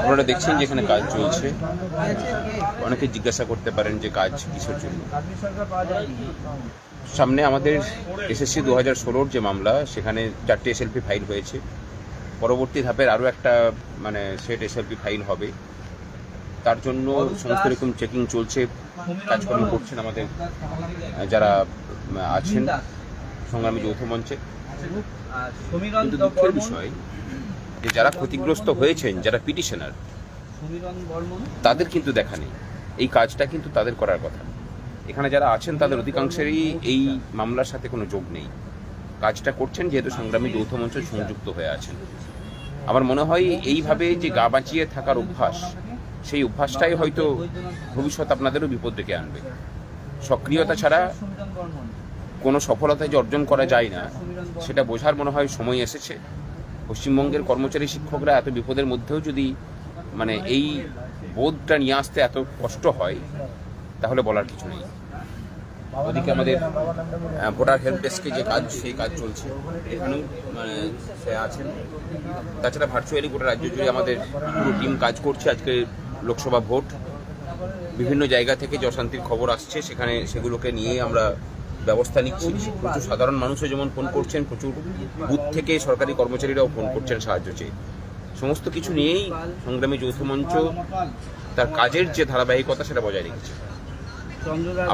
আপনারা দেখছেন যে এখানে কাজ চলছে। অনেকে জিজ্ঞাসা করতে পারেন যে কাজ কিসের জন্য। সামনে আমাদের এসএসসি দু হাজার ষোলোর যে মামলা সেখানে চারটে এসএলপি ফাইল হয়েছে। পরবর্তী ধাপের আরও একটা মানে সেট এসএলপি ফাইল হবে। তার জন্য সমস্ত রকম চেকিং চলছে কাজকর্ম করছেন আমাদের যারা আছেন। সংগ্রামী যৌথ মঞ্চে। কিন্তু দুঃখের বিষয় যে যারা ক্ষতিগ্রস্ত হয়েছেন যারা পিটিশনার তাদের কিন্তু দেখা নেই। এই কাজটা কিন্তু তাদের করার কথা। এখানে যারা আছেন তাদের অধিকাংশেরই এই মামলার সাথে কোনো যোগ নেই। কাজটা করছেন যেহেতু সংগ্রামী যৌথ মঞ্চ সংযুক্ত হয়ে আছেন। আমার মনে হয় এইভাবে যে গা বাঁচিয়ে থাকার অভ্যাস সেই অভ্যাসটাই হয়তো ভবিষ্যৎ আপনাদেরও বিপদ ডেকে আনবে। সক্রিয়তা ছাড়া কোনো সফলতা যে অর্জন করা যায় না, সেটা বোঝার মনে হয় সময় এসেছে। পশ্চিমবঙ্গের কর্মচারী শিক্ষকরা এত বিপদের মধ্যেও যদি মানে এই বোধটা নিয়ে আসতে এত কষ্ট হয়, তাহলে বলার কিছু নেই। ওদিকে আমাদের ভোটার হেল্প ডেস্কে যে কাজ, সেই কাজ চলছে। এখানেও মানে সে আছেন। তাছাড়া ভার্চুয়ালি গোটা রাজ্য জুড়ে আমাদের পুরো টিম কাজ করছে। আজকে লোকসভা ভোট। বিভিন্ন জায়গা থেকে যে অশান্তির খবর আসছে। সেখানে সেগুলোকে নিয়ে আমরা ব্যবস্থা নিচ্ছি। প্রচুর সাধারণ মানুষও যেমন ফোন করছেন, প্রচুর বুথ থেকে সরকারি কর্মচারীরাও ফোন করছেন সাহায্য চেয়ে। সমস্ত কিছু নিয়েই সংগ্রামী যৌথ মঞ্চ তার কাজের যে ধারাবাহিকতা সেটা বজায় রেখেছে।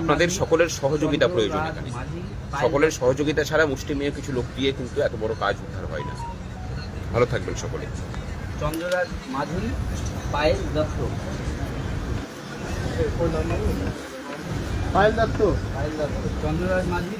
আপনাদের সকলের সহযোগিতা প্রয়োজন সকলের সহযোগিতা ছাড়া মুষ্টিমেয় কিছু লোক দিয়ে কিন্তু এত বড় কাজ উদ্ধার হয় না। ভালো থাকবেন সকলে। পায়েল দত্ত। পায়েল দত্ত। পায়েল দত্ত। চন্দ্ররাজ মাঝি